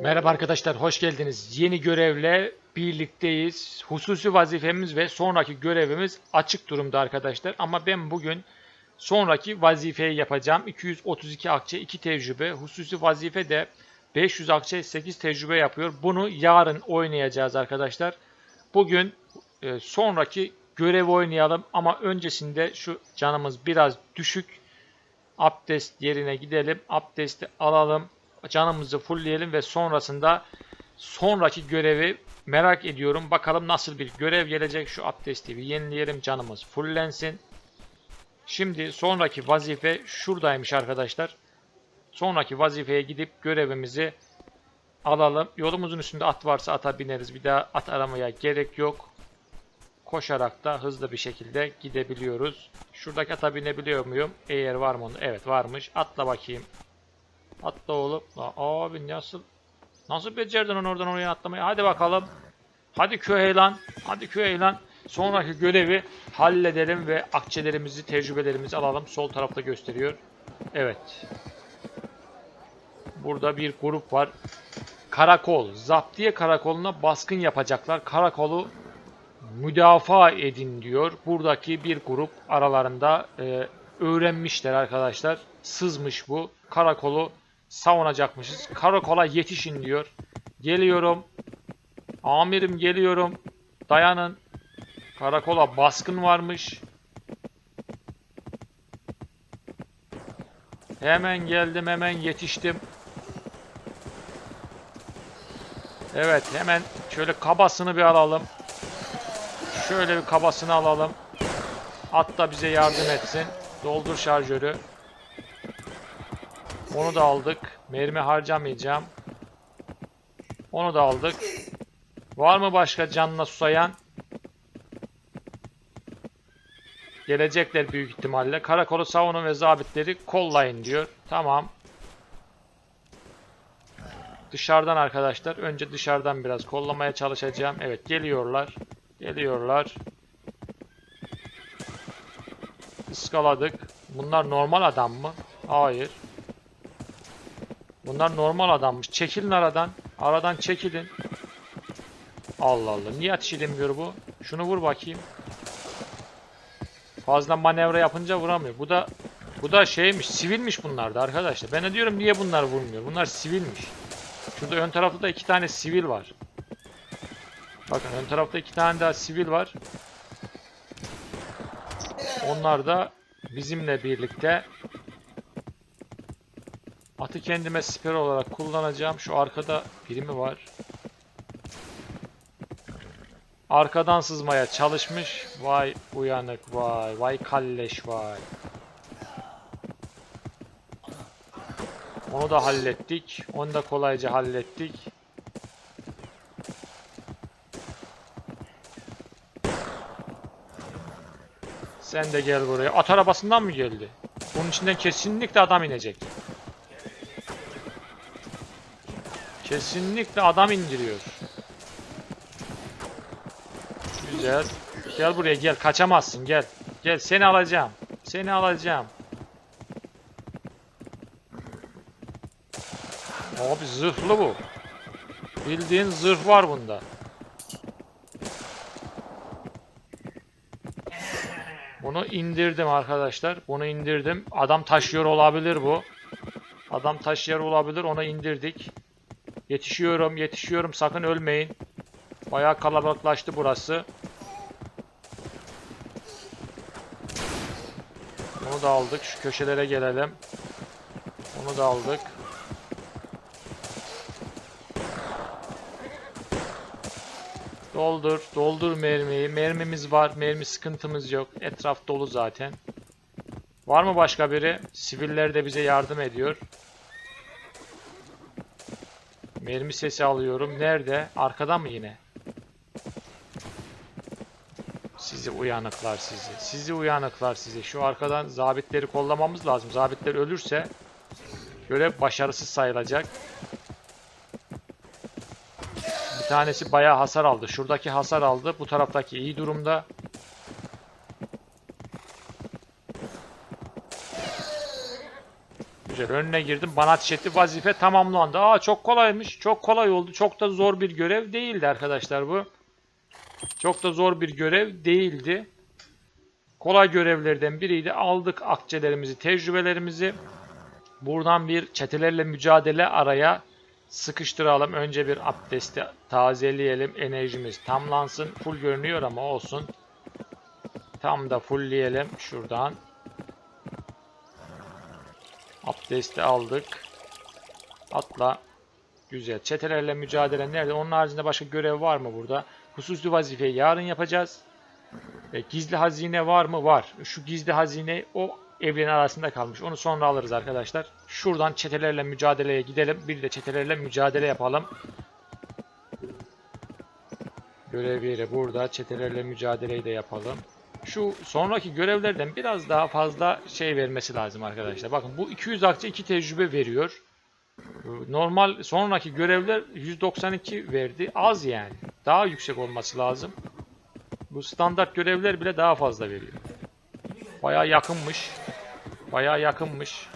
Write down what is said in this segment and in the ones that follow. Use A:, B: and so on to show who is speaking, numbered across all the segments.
A: Merhaba arkadaşlar, hoş geldiniz. Yeni görevle birlikteyiz. Hususi vazifemiz ve sonraki görevimiz açık durumda arkadaşlar. Ama ben bugün sonraki vazifeyi yapacağım. 232 akçe, 2 tecrübe. Hususi vazife de 500 akçe, 8 tecrübe yapıyor. Bunu yarın oynayacağız arkadaşlar. Bugün e, sonraki görev oynayalım ama öncesinde şu canımız biraz düşük. Abdest yerine gidelim. Abdesti alalım. Canımızı fullleyelim ve sonrasında sonraki görevi merak ediyorum. Bakalım nasıl bir görev gelecek. Şu abdesti bir yenileyelim. Canımız fullensin. Şimdi sonraki vazife şuradaymış arkadaşlar. Sonraki vazifeye gidip görevimizi alalım. Yolumuzun üstünde at varsa ata bineriz. Bir daha at aramaya gerek yok. Koşarak da hızlı bir şekilde gidebiliyoruz. Şuradaki ata binebiliyor muyum? Eğer var mı onu? Evet varmış. Atla bakayım. Atla oğlum. Abi nasıl nasıl becerdin onu oradan oraya atlamayı? Hadi bakalım. Hadi köy lan. Hadi köy lan. Sonraki görevi halledelim ve akçelerimizi, tecrübelerimizi alalım. Sol tarafta gösteriyor. Evet. Burada bir grup var. Karakol. Zaptiye karakoluna baskın yapacaklar. Karakolu müdafaa edin diyor. Buradaki bir grup aralarında e, öğrenmişler arkadaşlar. Sızmış bu. Karakolu savunacakmışız. Karakola yetişin diyor. Geliyorum. Amirim geliyorum. Dayanın. Karakola baskın varmış. Hemen geldim, hemen yetiştim. Evet, hemen şöyle kabasını bir alalım. Şöyle bir kabasını alalım. At da bize yardım etsin. Doldur şarjörü. Onu da aldık. Mermi harcamayacağım. Onu da aldık. Var mı başka canına susayan? Gelecekler büyük ihtimalle. Karakolu savunun ve zabitleri kollayın diyor. Tamam. Dışarıdan arkadaşlar. Önce dışarıdan biraz kollamaya çalışacağım. Evet geliyorlar. Geliyorlar. Iskaladık. Bunlar normal adam mı? Hayır. Bunlar normal adammış. Çekilin aradan. Aradan çekilin. Allah Allah. Niye ateş edemiyor bu? Şunu vur bakayım. Fazla manevra yapınca vuramıyor. Bu da bu da şeymiş, sivilmiş bunlar da arkadaşlar. Ben de diyorum niye bunlar vurmuyor? Bunlar sivilmiş. Şurada ön tarafta da iki tane sivil var. Bakın ön tarafta iki tane daha sivil var. Onlar da bizimle birlikte atı kendime siper olarak kullanacağım. Şu arkada biri mi var? Arkadan sızmaya çalışmış. Vay uyanık vay. Vay kalleş vay. Onu da hallettik. Onu da kolayca hallettik. Sen de gel buraya. At arabasından mı geldi? Bunun içinden kesinlikle adam inecek. Kesinlikle adam indiriyor. Güzel. Gel buraya gel. Kaçamazsın gel. Gel seni alacağım. Seni alacağım. Abi zırhlı bu. Bildiğin zırh var bunda. Bunu indirdim arkadaşlar. Bunu indirdim. Adam taşıyor olabilir bu. Adam taşıyor olabilir. Onu indirdik. Yetişiyorum, yetişiyorum. Sakın ölmeyin. Bayağı kalabalıklaştı burası. Onu da aldık. Şu köşelere gelelim. Onu da aldık. Doldur, doldur mermiyi. Mermimiz var, mermi sıkıntımız yok. Etraf dolu zaten. Var mı başka biri? Siviller de bize yardım ediyor. Mermi sesi alıyorum. Nerede? Arkadan mı yine? Sizi uyanıklar sizi. Sizi uyanıklar sizi. Şu arkadan zabitleri kollamamız lazım. Zabitler ölürse görev başarısız sayılacak. Bir tanesi bayağı hasar aldı. Şuradaki hasar aldı. Bu taraftaki iyi durumda. Güzel. Önüne girdim. Bana ateş. Vazife tamamlandı. Aa çok kolaymış. Çok kolay oldu. Çok da zor bir görev değildi arkadaşlar bu. Çok da zor bir görev değildi. Kolay görevlerden biriydi. Aldık akçelerimizi, tecrübelerimizi. Buradan bir çetelerle mücadele araya sıkıştıralım. Önce bir abdesti tazeleyelim. Enerjimiz tamlansın. Full görünüyor ama olsun. Tam da fullleyelim şuradan. Abdesti aldık. Atla. Güzel. Çetelerle mücadele nerede? Onun haricinde başka görev var mı burada? Hususi vazifeyi yarın yapacağız. E, gizli hazine var mı? Var. Şu gizli hazine o evlerin arasında kalmış. Onu sonra alırız arkadaşlar. Şuradan çetelerle mücadeleye gidelim. Bir de çetelerle mücadele yapalım. Görev yeri burada. Çetelerle mücadeleyi de yapalım. Şu sonraki görevlerden biraz daha fazla şey vermesi lazım arkadaşlar. Bakın bu 200 akçe 2 tecrübe veriyor. Normal sonraki görevler 192 verdi. Az yani. Daha yüksek olması lazım. Bu standart görevler bile daha fazla veriyor. Baya yakınmış. Baya yakınmış.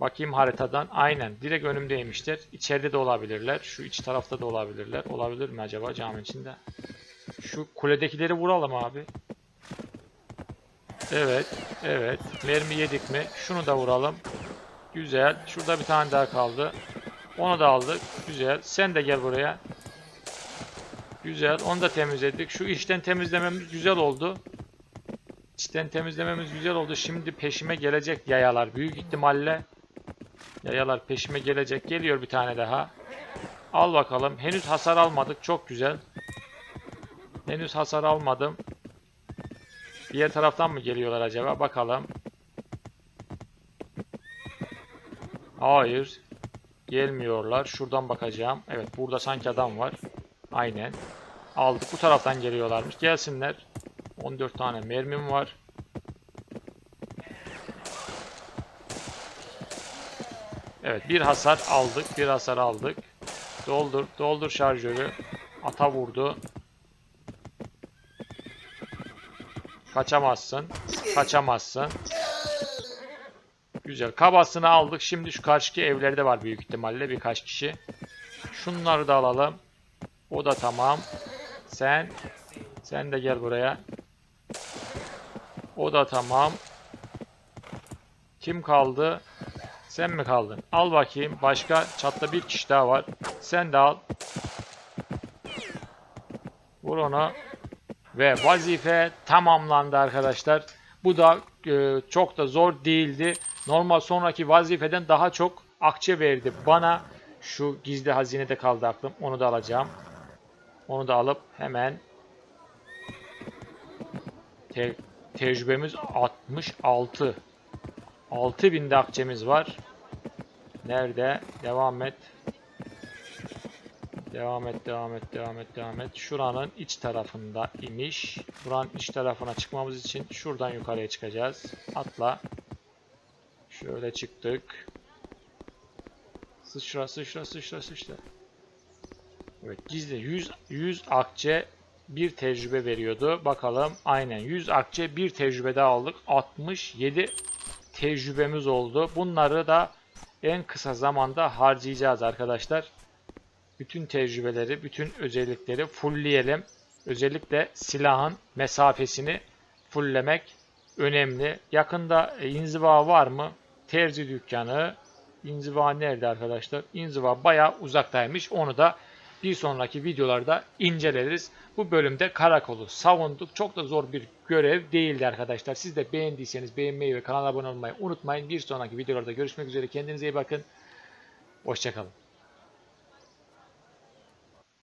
A: Bakayım haritadan. Aynen. Direkt önümdeymişler. İçeride de olabilirler. Şu iç tarafta da olabilirler. Olabilir mi acaba cami içinde? Şu kuledekileri vuralım abi. Evet. Evet. Mermi yedik mi? Şunu da vuralım. Güzel. Şurada bir tane daha kaldı. Onu da aldık. Güzel. Sen de gel buraya. Güzel. Onu da temizledik. Şu içten temizlememiz güzel oldu. İçten temizlememiz güzel oldu. Şimdi peşime gelecek yayalar. Büyük ihtimalle yayalar peşime gelecek. Geliyor bir tane daha. Al bakalım. Henüz hasar almadık. Çok güzel. Henüz hasar almadım. Diğer taraftan mı geliyorlar acaba? Bakalım. Hayır. Gelmiyorlar. Şuradan bakacağım. Evet burada sanki adam var. Aynen. Aldık. Bu taraftan geliyorlarmış. Gelsinler. 14 tane mermim var. Evet bir hasar aldık. Bir hasar aldık. Doldur. Doldur şarjörü. Ata vurdu. Kaçamazsın. Kaçamazsın. Güzel. Kabasını aldık. Şimdi şu karşıki evlerde var büyük ihtimalle birkaç kişi. Şunları da alalım. O da tamam. Sen sen de gel buraya. O da tamam. Kim kaldı? Sen mi kaldın? Al bakayım. Başka çatta bir kişi daha var. Sen de al. Vur onu. Ve vazife tamamlandı arkadaşlar. Bu da e, çok da zor değildi. Normal sonraki vazifeden daha çok akçe verdi bana. Şu gizli hazinede kaldı aklım. Onu da alacağım. Onu da alıp hemen te tecrübemiz 66. 6000 de akçemiz var. Nerede? Devam et. Devam et, devam et, devam et, devam et. Şuranın iç tarafında imiş. Buranın iç tarafına çıkmamız için şuradan yukarıya çıkacağız. Atla. Şöyle çıktık. Sıçra, sıçra, sıçra, sıçra. Evet, gizli 100 100 akçe bir tecrübe veriyordu. Bakalım aynen 100 akçe bir tecrübe daha aldık. 67 tecrübemiz oldu. Bunları da en kısa zamanda harcayacağız arkadaşlar. Bütün tecrübeleri, bütün özellikleri fullleyelim. Özellikle silahın mesafesini fulllemek önemli. Yakında e, inziva var mı? Terzi dükkanı. İnziva nerede arkadaşlar? İnziva bayağı uzaktaymış. Onu da bir sonraki videolarda inceleriz. Bu bölümde karakolu savunduk. Çok da zor bir görev değildi arkadaşlar. Siz de beğendiyseniz beğenmeyi ve kanala abone olmayı unutmayın. Bir sonraki videolarda görüşmek üzere. Kendinize iyi bakın. Hoşçakalın.